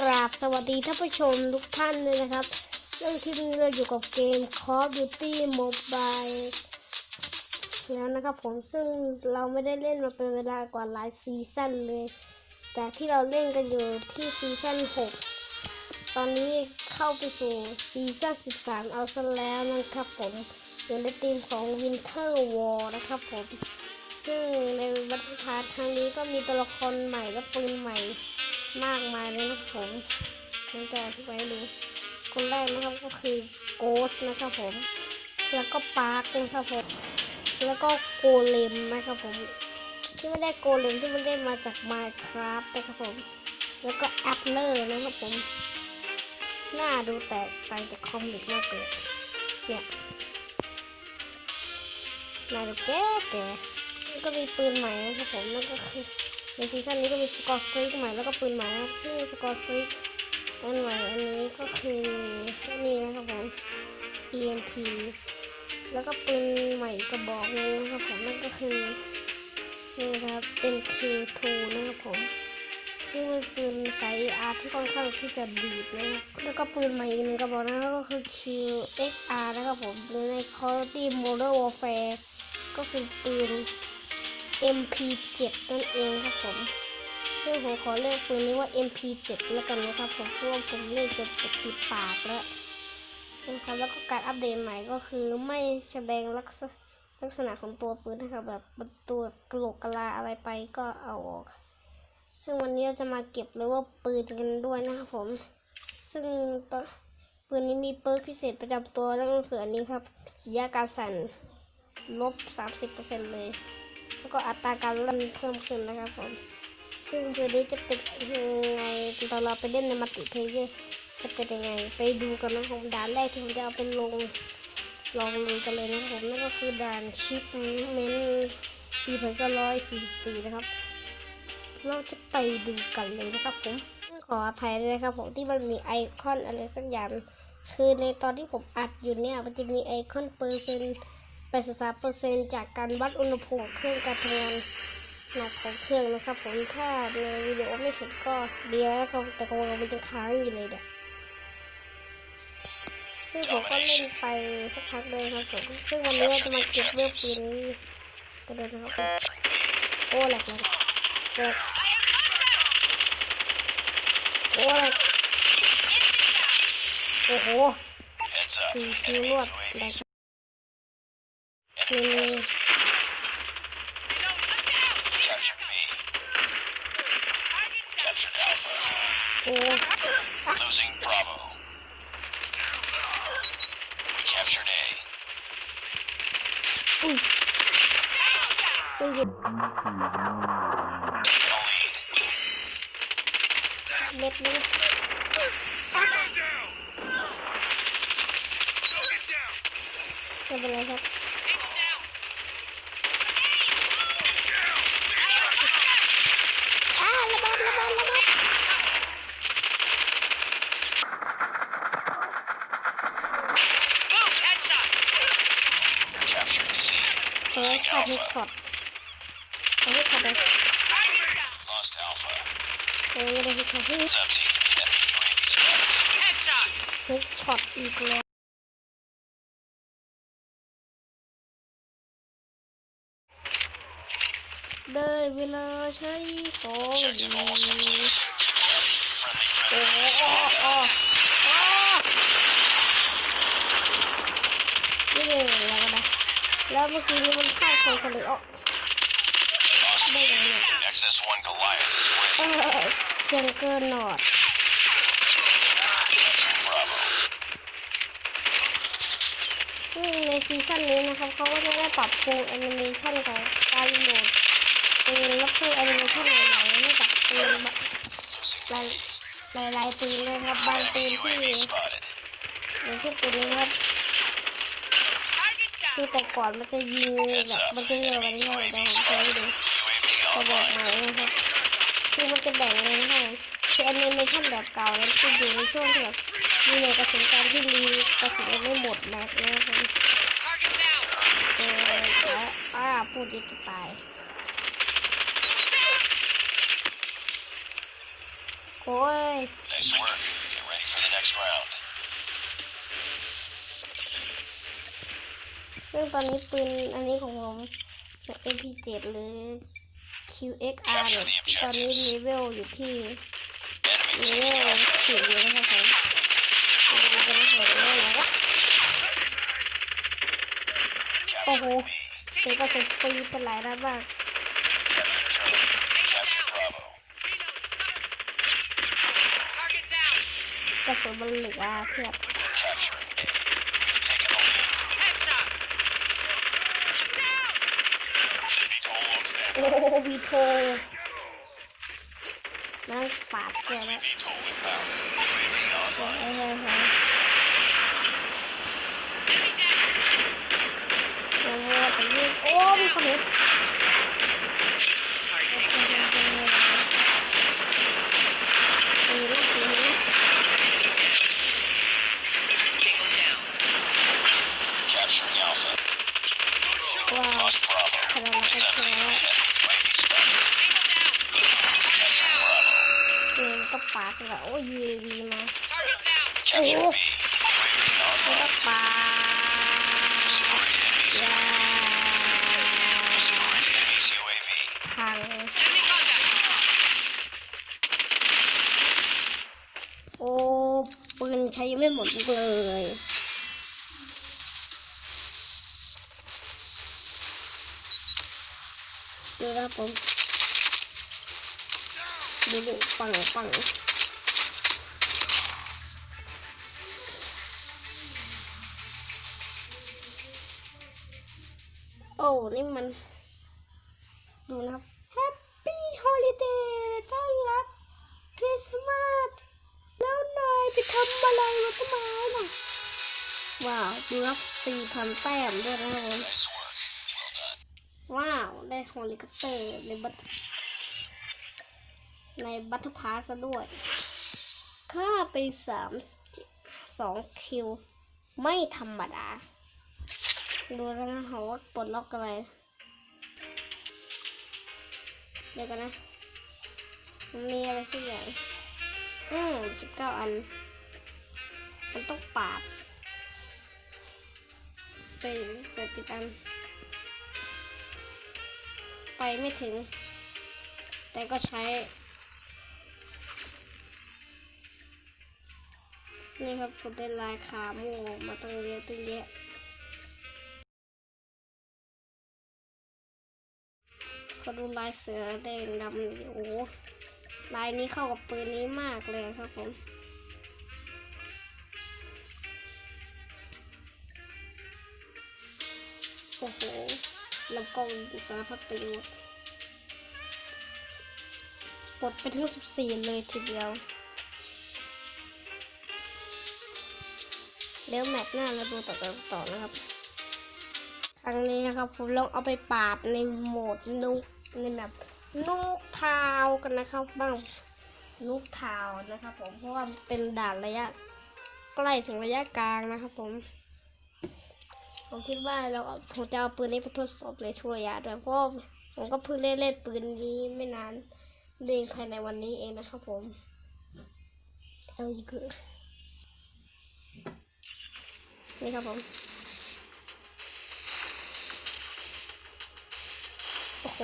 กราบสวัสดีท่านผู้ชมทุกท่านเลยนะครับ ซึ่งที่นี่เราอยู่กับเกม Call of Duty Mobile แล้วนะครับผมซึ่งเราไม่ได้เล่นมาเป็นเวลากว่าหลายซีซั่นเลย จากที่เราเล่นกันอยู่ที่ซีซั่น 6 ตอนนี้เข้าไปสู่ซีซั่น 13 เอาซะแล้วนะครับผมอยู่ในทีมของ Winter War นะครับผม ซึ่งในบรรทัดครั้งนี้ก็มีตัวละครใหม่และปืนใหม่ มากมายเลยนะครับผมผมจะอธิบายให้ดูคนแรกนะครับก็คือโกสนะครับผม แล้วก็ปาร์คนะครับผม แล้วก็โกเลมนะครับผม ที่ไม่ได้โกเลมที่มันได้มาจาก Minecraft นะครับผม แล้วก็แอดเลอร์นะครับผม หน้าดูแตกต่างจากคอมิกมากเลยเนี่ยหน้าดูแก่แก่แล้วก็มีปืนใหม่นะครับผมนั่นก็คือ ในซีซั่นนี้ก็มีสกอร์สตรีกใหม่แล้วก็ปืนใหม่ซึ่งสกอร์สตรีกอันใหม่อันนี้ก็คือนี่นะครับผม EMP แล้วก็ปืนใหม่กระบอกหนึงนะครับผมนั่นก็คือนี่ครับ MK2 นะครับผมซึ่เป็นปืนไซส์อาร์ที่ค่อนข้างที่จะดีดนะครับแล้วก็ปืนใหม่อีกหนึ่งกระบอกนะครับก็คือ QXR นะครับผมใน Call of Duty Modern Warfare ก็คือปืน MP7 นั่นเองครับผม ซึ่งผมขอเรียกปืนนี้ว่า MP7 แล้วกันนะครับผมเพราะว่าผมเรียกจะติดปากแล้วนะครับแล้วก็การอัปเดตใหม่ก็คือไม่แสดงลักษณะลักษณะของตัวปืนนะครับแบบตัวกระโหลกกะลาอะไรไปก็เอาออก ซึ่งวันนี้เราจะมาเก็บเลยว่าปืนกันด้วยนะครับผม ซึ่งตัวปืนนี้มีเปิร์กพิเศษประจำตัวนั่นก็คืออันนี้ครับระยะการสั่นลบ 30%เลย แล้วก็อัตราการลั่นเพิ่มขึ้นนะครับผม ซึ่งตัวนี้จะเป็นยังไงตอนเราไปเล่นในมัลติเพเยอร์จะเป็นยังไง ไปดูกันนะครับผมด่านแรกที่ผมจะเอาไปลงลองลุยกันเลยนะครับผมนั่นก็คือด่านชิปเมนปีพันเก้าร้อยสี่สี่นะครับ เราจะไปดูกันเลยนะครับผมขออภัยเลยครับผมที่มันมีไอคอนอะไรสักอย่าง คือในตอนที่ผมอัดอยู่เนี่ยมันจะมีไอคอนเปอร์เซ็นต์ 83%จากการวัดอุณหภูมิเครื่องการทำงานหนักของเครื่องนะครับ ผมถ้าในวิดีโอไม่เห็นก็เดียวแล้วก็แต่ของเรามันจะค้างอยู่เลยเนี่ยซึ่งผมก็เล่นไปสักพักเลยครับผมซึ่งวันนี้จะมาเก็บเรื่องปืนนี้กันเลยนะครับโอ้แหลกเลยแหลกโอ้แหลกโอ้โหสี่คิวรวดแหลก Enemy นี่ captured B. Captured Alpha. โอ้ Losing Bravo. We captured A. อุ้ยมันหยุด In the lead. เม็ดนึงไม่เป็นไรครับอ้าระเบิดระเบิดระเบิด Captured C. เฮ้ย Losing ขาดเฮด Alpha. ช็อตเอาให้ขาดเลย Lost Alpha. เฮ้ยไม่ได้เฮดช็อตเฮ้ย Heads up, team. Enemy UAV spotted. เฮดช็อตอีกแล้วได้เวลาใช้ของดี Objective almost complete. Friendly โอ้ predator โห spotted. โอ้นี่เลยแล้วนะแล้วเมื่อกี้นี้มันพลาดคนคนเลยอ๋อ Lost ได้ B. ไงเนี่ย จังเกอร์นอดซึ่งในซีซั่นนี้นะครับเขาก็จะได้ปรับปรุงแอนิเมชันของการโหลดปืนและเพิ่มแอนิเมชันใหม่ๆให้กับปืนหลายหลายหลายๆปืนเลยครับบางปืนที่ UAV spotted. อย่างเช่นปืนนี้ครับคือแต่ก่อนมันจะยิงแบบมันจะเยิงอะไรนี่เลยเดี๋ยวผมจะให้ดู UAV กระบอก online. ใหม่นะครับ คือมันจะแบ่งเลยนะครับคือแอนิเมชันแบบเก่านั้นจะอยู่ในช่วงที่แบบมีในกระสุนการที่รีกระสุนยังไม่หมดนะนะครับเออแล้วอ่าพูดดีจะตายคโอ้ย Nice work. Get ready for the next round. ซึ่งตอนนี้ปืนอันนี้ของผม MP7 หรือ QXR เนี่ย ตอนนี้เลเวลอยู่ที่ Enemy เล taking เวล Alpha. สิบอยู่นะครับผมเราจะมาเห็นเลยแล้วก็ Capture Oh. B. เสียกระสุนฟรีเป็นหลายนัดมาก Capture Charlie. Capture Bravo. Target down. กระสุนมันเหลือเทียบ อ้ standby. โหวีโทนั่งปาดเสียแล้ว VTOL inbound. UAV เฮ้ย online. เฮ้ยเฮ้ย Enemy down. โอ้โหจะยิงโอ้มีคนเห็น Target เฮ้ย taken เฮ้ย down. เฮ้ยเฮ้ยเฮ้ยเฮ้ย Tango down. Capturing Alpha. ว้าว Lost Bravo. ขนาดนั้น It's ก็ empty. แค่ ป้าสิค่ะโอ้ย UAV มาโอ้ไม่ต้องาย่าพังโอ้ปืนใช้ไม่หมดเลยดูนะผม ดูดูปังปังโอ้ นี่มัน ดูนะครับ Happy Holiday ต้อนรับคริสต์มาสแล้วนายไปทำอะไรวะต้นไม้น่ะว้าว ดูครับสี่พันแต้มด้วยนะว้าว ได้เฮลิคอปเตอร์ในบัตร ในบัตเทอร์พาสด้วยค่าไปสามสองคิว ไม่ธรรมดา ดูแล้วนะเขาว่าปลดล็อกอะไร เดี๋ยวกันนะ มีอะไรสักอย่าง อืมสิบเก้าอัน มันต้องปาด ไปเสร็จติดอัน ไปไม่ถึง แต่ก็ใช้ นี่ครับผมได้ลายขาหมูมาตั้งเยอะตั้งแยะเขาดูลายเสือแดงดำนี่โอ้ลายนี้เข้ากับปืนนี้มากเลยครับผมโอ้โหลำกล้องสารพัดประโยชน์กดไปถึงสิบสี่เลยทีเดียว เดี๋ยวแมตช์หน้าเราดูต่อกันต่อนะครับครั้งนี้นะครับผมลองเอาไปปาดในโหมดนุกในแบบนุกทาวกันนะครับบ้างนุกทาวนะครับผมเพราะว่าเป็นด่านระยะใกล้ถึงระยะกลางนะครับผมผมคิดว่าเราผมจะเอาปืนนี้ไปทดสอบในทุกระยะด้วยเพราะว่าผมก็เพิ่งได้เล่นปืนนี้ไม่นานเล่นภายในวันนี้เองนะครับผมเอาอีกคือ นี่ครับผม โอ้โห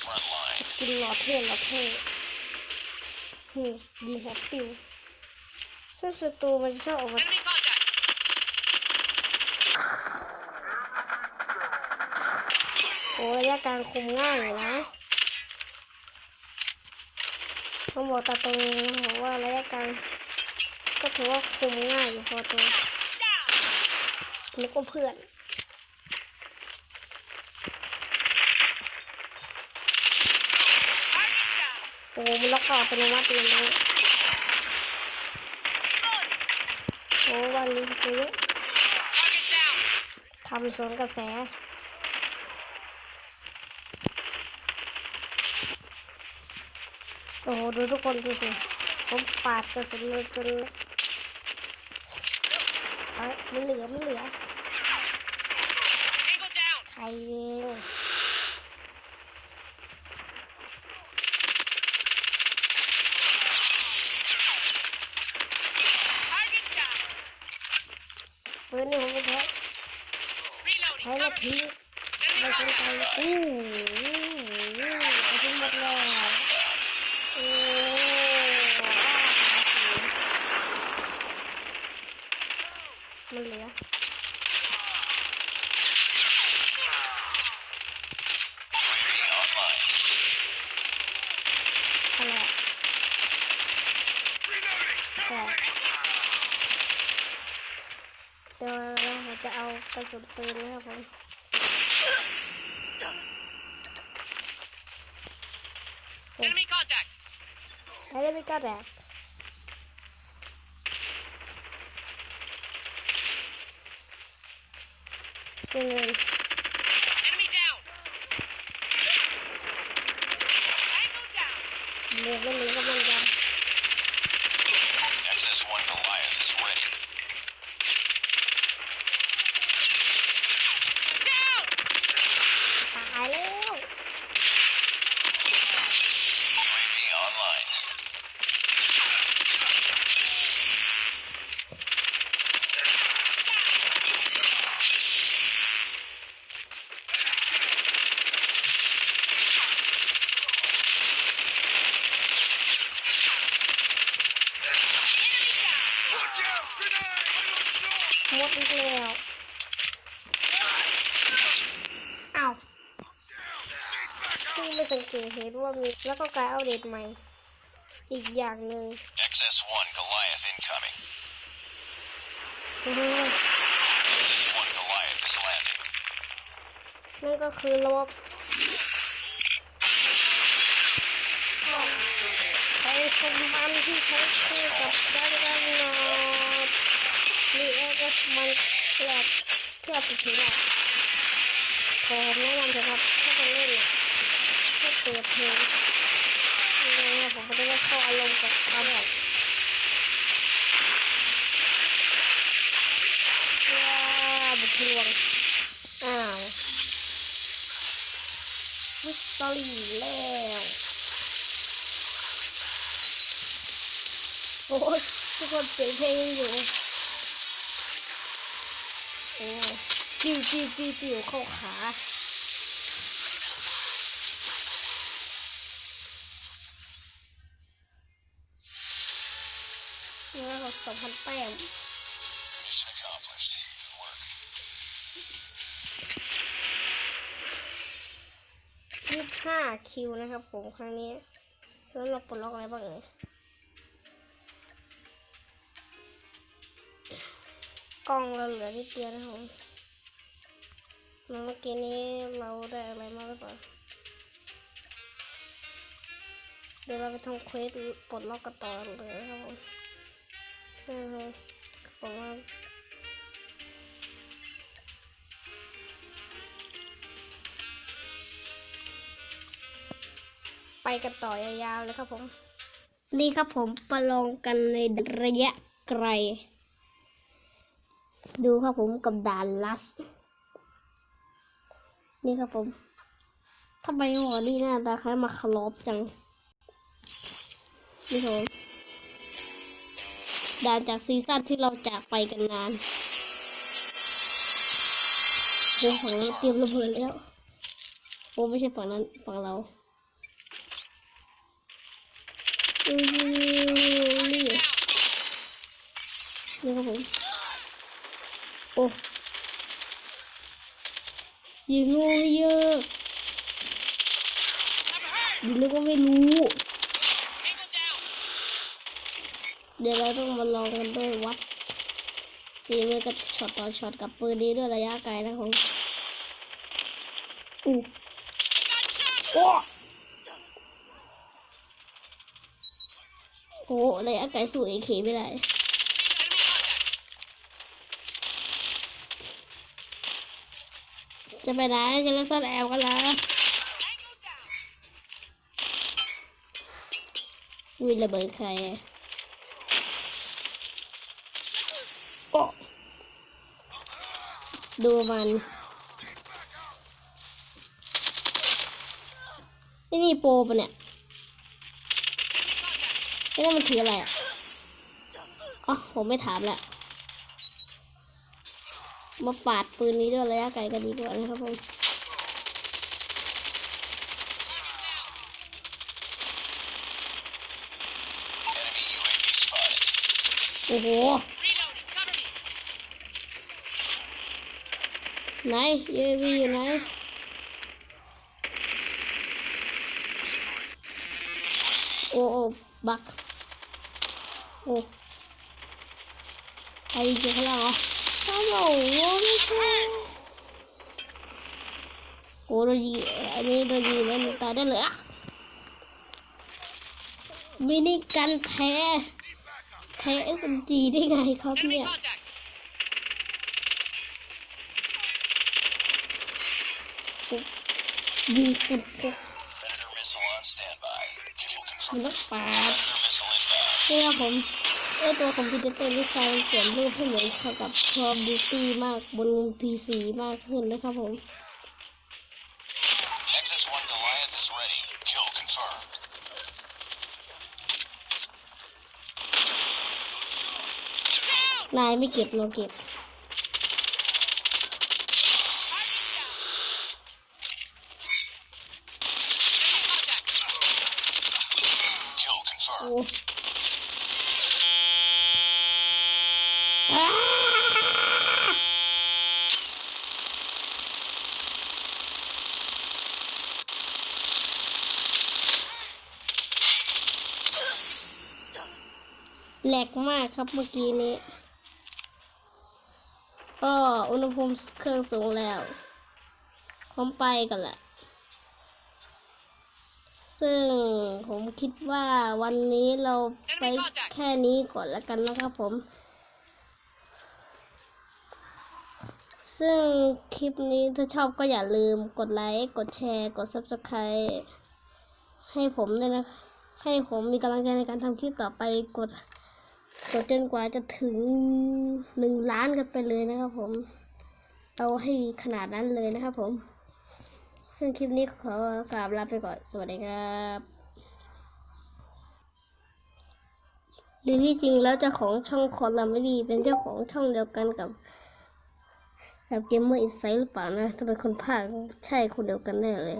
Front line. กินหลอดเท่หลอดเท่หืมดีแฮปปิ้ซึ่งศัตรูมันจะชอบออกมาโอ้ระยะกางคุมง่ายอยู่นะต้องบอกตาตรงว่าระยะกาง ก็ถือว่าคุมง่ายอยู่พอตัว Down. นึกว่าเพื่อนโอ้มันล็อกอัตโนมัติเลยนะโอ้วันนี้สตูเยอะทำสวนกระแสโอ้โหดูทุกคนดูสิ ผมปาดกระสุนเลยจน มันเหลือมันเหลือใครเองปืนนี่ผมไม่ใช้ใช้แล้วทิ้งไม่สนใจอู้หูเอาทิ้หมดแล้ว เราจะเอากระสุนปืนนะครับผม Enemy contact. ใช้ได้ไม่กล้าแดกเป็นเลย Enemy down. Tango down. เรียกไม่เลี้ยงกำลังกัน XS-1 Goliath is ready. Down. ตายแล้ว UAV online. หมดอีกแล้วอ้าวเพิ่งไม่ สังเกตเห็นว่ามีแล้วก็การอัปเดตใหม่ อีกอย่างหนึ่ง XS-1 Goliath incoming. อือฮึ XS-1 Goliath is landing. นั่นก็คือระบบใช้สมบันที่ใช้คู่กับดันกันนอดนี่เองก็สมันเทียบเทียบไปถึงอะผมแนะนำเถอะครับถ้าจะเล่นอะ เปิดเพลงยังไงผมก็จะได้เข้าอารมณ์กับเขาแบบว้าบุกลวงอ้าววิกตอรี่แล้วโอ้ยทุกคนเสียงเพลงอยู่โอ้ปิวปิ้วปิ้วปิ้วเข้าขา แล้วก็สองพันแต้มยี่สิบห้าคิวนะครับผมครั้งนี้ แล้วเราปลดล็อกอะไรบ้างเอ่ยกล้องเราเหลือนิดเดียวนะครับผมเมื่อกี้นี้เราได้อะไรมาหรือเปล่าเดี๋ยวเราไปทำเควสปลดล็อกกันต่อเลยนะครับผม นี่เลยผมว่าไปกันต่อยาวๆเลยครับผม นี่ครับผมประลองกันในระยะไกล ดูครับผมกับด่านลัส นี่ครับผมทำไมหัวนี่หน้าตาคล้ายมาคารอบจัง นี่ครับ ด่านจากซีซั่นที่เราจากไปกันนานโอ้ฝั่งนั้นเตรียมระเบิดแล้วโอ้ไม่ใช่ฝั่งนั้นฝั่งเราอือนี่นี่ครับผมโอ้ยิงงูเยอะยิงนึกว่าไม่รู้ เดี๋ยวเราต้องมาลองกันด้วยวัดฝีมือกับช็อตต่อช็อตกับปืนนี้ด้วยระยะไกลนะครับผมอู้โอ้โหระยะไกลสู้เอเคไม่ได้จะไปไหนจะเล่นซ่อนแอบกันและ Tango down. วิระเบิดใครอะโอ้ ดูมันนี่นี่โปรปะเนี่ย Enemy contact. ไม่ได้มันถืออะไรอะอ๋อผมไม่ถามและมาปาดปืนนี้ด้วยระยะไกลกันดีกว่านะครับผมโอ้โห ไหนเยวีอยู่ไหนโอ้โอ้บักโอ้ใครอยู่ข้างล่างเหรอฮัลโหลไม่ใช่โอ้โดนยิงอันนี้โดนยิงแล้วมันตายได้เลยอะมินิกันแพ้แพ้ SMG ได้ไงครับเนี่ย คุกยิงติดคุณมันต้องปาดเพื่อผมเออตัวของพิเตอร์ลิซายมันเปลี่ยนรูปให้เหมือนเข้ากับคอมดิวตี้มากบนพีซีมากขึ้นนะครับผมนายไม่เก็บเราเก็บ Enemy contact. Kill โอ้ confirmed. อ้า แหลกมากครับเมื่อกี้นี้ก็อุณหภูมิเครื่องสูงแล้วพร้อมไปกันแหละ ซึ่งผมคิดว่าวันนี้เราไปแค่นี้ก่อนแล้วกันนะครับผม ซึ่งคลิปนี้ถ้าชอบก็อย่าลืมกดไลค์ กดแชร์ กด subscribe ให้ผมด้วยนะ ให้ผมมีกำลังใจในการทำคลิปต่อไปกด กดจนกว่าจะถึงหนึ่งล้านกันไปเลยนะครับผม เอาให้ขนาดนั้นเลยนะครับผม ซึ่งคลิปนี้ขอกราบลาไปก่อน สวัสดีครับหรือที่จริงแล้วเจ้าของช่องคอลัมไม่ดีเป็นเจ้าของช่องเดียวกันกับกับเกมเมอร์อินไซด์หรือเปล่านะถ้าเป็นคนภาคใช่คนเดียวกันแน่เลย